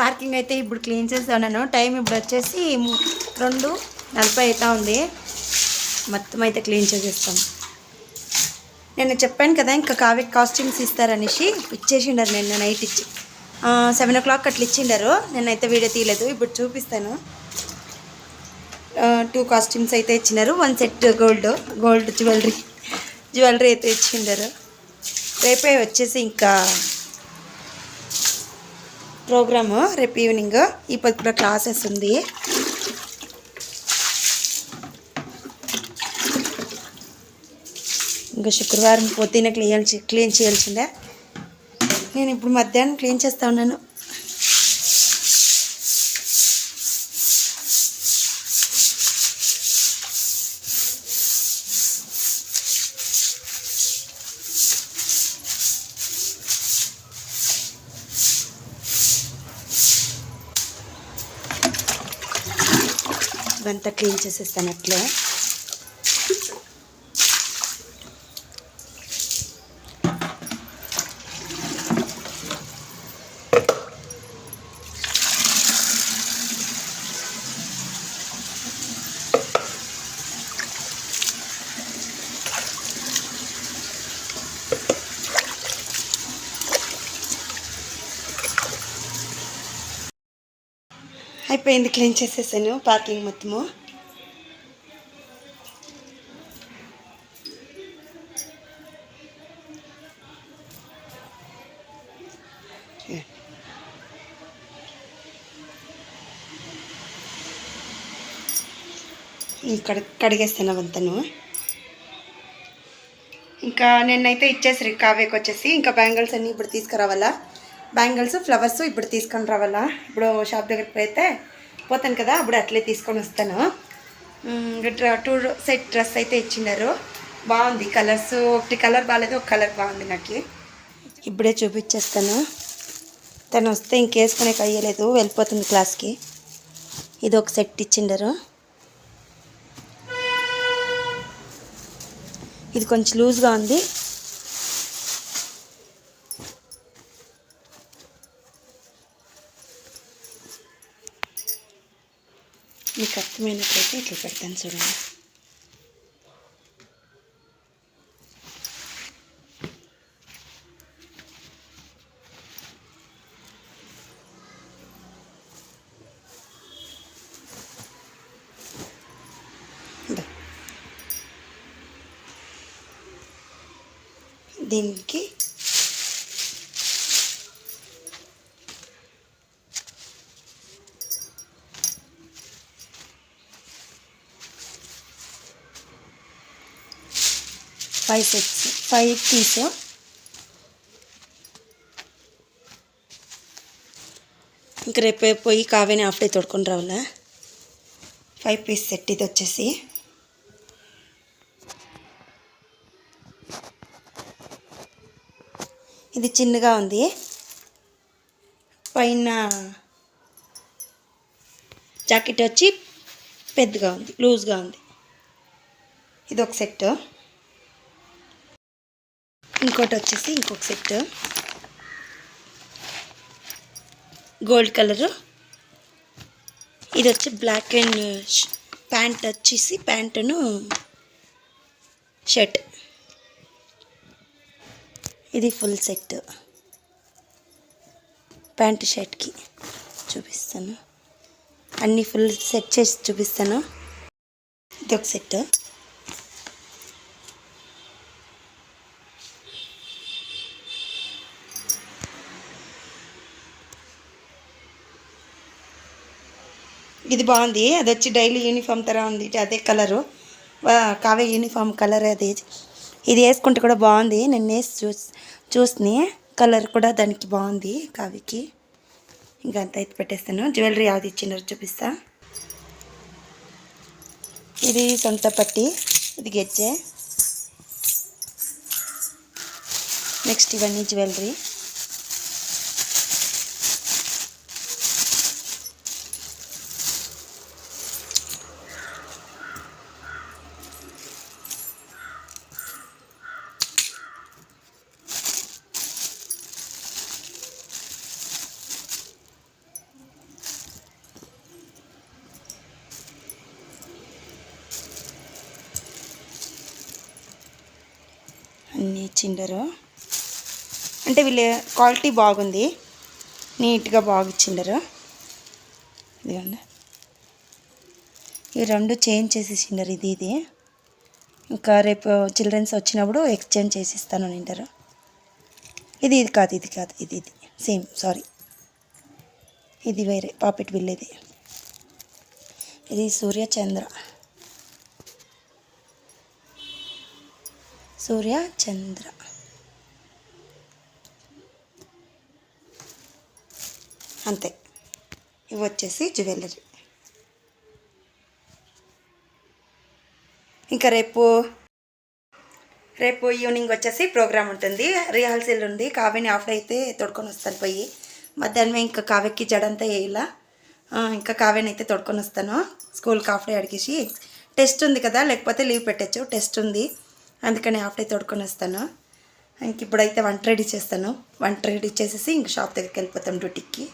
Parking అయితే ఇప్పుడు clean చేస్తాను టైం ఇప్పుడు వచ్చేసి రెండు నలభై అవుతా ఉంది మొత్తం అయితే క్లీన్ చేసేస్తాం. నేను చెప్పాను కదా ఇంకా కావ్య కాస్ట్యూమ్స్ ఇస్తారనేసి ఇచ్చేసిండారు నేను నైట్ ఇచ్చి. సెవెన్ ఓ క్లాక్ అట్లా ఇచ్చిండారు. నేనైతే వీడియో తీయలేదు ఇప్పుడు చూపిస్తాను. టూ కాస్ట్యూమ్స్ అయితే ఇచ్చినారు. One set gold gold jewellery jewellery అయితే ఇచ్చిండారు. రేపే వచ్చేసి ఇంకా ప్రోగ్రాము రేపు ఈవినింగ్ ఈ కూడా క్లాసెస్ ఉంది. ఇంకా శుక్రవారం పొద్దున్న క్లీన్ క్లీన్ చేయాల్సిందే. నేను ఇప్పుడు మధ్యాహ్నం క్లీన్ చేస్తా ఉన్నాను. ఇవంతా క్లీన్ చేసేస్తాను అట్లే. అయిపోయింది క్లీన్ చేసేసాను పార్కింగ్ మొత్తము. ఇక్కడ కడిగేస్తాను అవంతను. ఇంకా నిన్నైతే ఇచ్చేసి కావ్యకి వచ్చేసి ఇంకా బ్యాంగిల్స్ అన్నీ ఇప్పుడు తీసుకురావాలా? బ్యాంగిల్స్ ఫ్లవర్స్ ఇప్పుడు తీసుకొని రావాలా? ఇప్పుడు షాప్ దగ్గరికి అయితే పోతాను కదా అప్పుడు అట్లే తీసుకొని వస్తాను. టూ సెట్ డ్రెస్ అయితే ఇచ్చినారు. బాగుంది కలర్స్ ఒకటి కలర్ బాగాలేదు ఒక కలర్ బాగుంది నాకు. ఇప్పుడే చూపించేస్తాను. తను వస్తే ఇంకేసుకునే కయ్యలేదు వెళ్ళిపోతుంది క్లాస్కి. ఇది ఒక సెట్ ఇచ్చిండారు. ఇది కొంచెం లూజ్గా ఉంది. మీకు అర్థమైనట్లయితే ఇట్లా పెడతాను చూడండి. దీనికి ఫైవ్ సెట్స్ ఫైవ్ పీస్ ఇంక రేపు పోయి కావేని హాఫ్ డే తోడుకొని రావాలా? ఫైవ్ పీస్ సెట్ ఇది వచ్చేసి. ఇది చిన్నగా ఉంది. పైన జాకెట్ వచ్చి పెద్దగా ఉంది లూజ్గా ఉంది. ఇది ఒక సెట్ ఇంకోటి వచ్చేసి ఇంకొక సెట్. Gold colour. ఇది వచ్చి బ్లాక్ అండ్ ప్యాంట్ వచ్చేసి ప్యాంటును షర్ట్. ఇది ఫుల్ సెట్. ప్యాంట్ షర్ట్కి చూపిస్తాను. అన్నీ ఫుల్ సెట్ చేసి చూపిస్తాను. ఇది ఒక సెట్. ఇది బాగుంది. అది వచ్చి డైలీ యూనిఫామ్ తర ఉంది. ఇది అదే కలరు. వా- కావే యూనిఫామ్ కలర్ అది. ఇది వేసుకుంటే కూడా బాగుంది. నేను వేసి చూస్ చూసి కలర్ కూడా దానికి బాగుంది కావికి ఇంకా అంత అయితే పెట్టేస్తాను. జ్యువెలరీ యాది ఇచ్చినారు చూపిస్తా. ఇది సొంత పట్టి ఇది గెజ్జే నెక్స్ట్ ఇవన్నీ జ్యువెలరీ. ఇచ్చిండరు. అంటే వీళ్ళు క్వాలిటీ బాగుంది. నీట్గా బాగా ఇచ్చిండరు ఇదిగోండి. ఈ రెండు చేంజ్ చేసేసిండరు ఇది ఇది. ఇంకా రేపు చిల్డ్రన్స్ వచ్చినప్పుడు ఎక్స్చేంజ్ చేసి ఇస్తాను నింటారు ఇది ఇది కాదు ఇది కాదు ఇది ఇది. Same sorry. ఇది వేరే పాపెట్ బిల్ ఇది ఇది సూర్య సూర్య చంద్ర. అంతే. ఇవి వచ్చేసి జ్యువెలరీ. ఇంకా రేపు రేపు ఈవినింగ్ వచ్చేసి ప్రోగ్రామ్ ఉంటుంది. రిహార్సల్ ఉంది. కావ్యని ఆఫ్టర్ అయితే తొడుకొని వస్తాను పోయి. మధ్యాహ్నం ఇంకా కావ్యకి జడంతా వేయాల. ఇంకా కావ్యని అయితే తొడుకొని వస్తాను. స్కూల్కి ఆఫ్ డే అడిగేసి. టెస్ట్ ఉంది కదా లేకపోతే లీవ్ పెట్టచ్చు. టెస్ట్ ఉంది. అందుకని హాఫ్ డే తోడుకొని వస్తాను ఇంక ఇప్పుడైతే వంట రెడీ చేస్తాను. వంట రెడీ చేసేసి ఇంక షాప్ దగ్గరికి వెళ్ళిపోతాం డ్యూటీకి.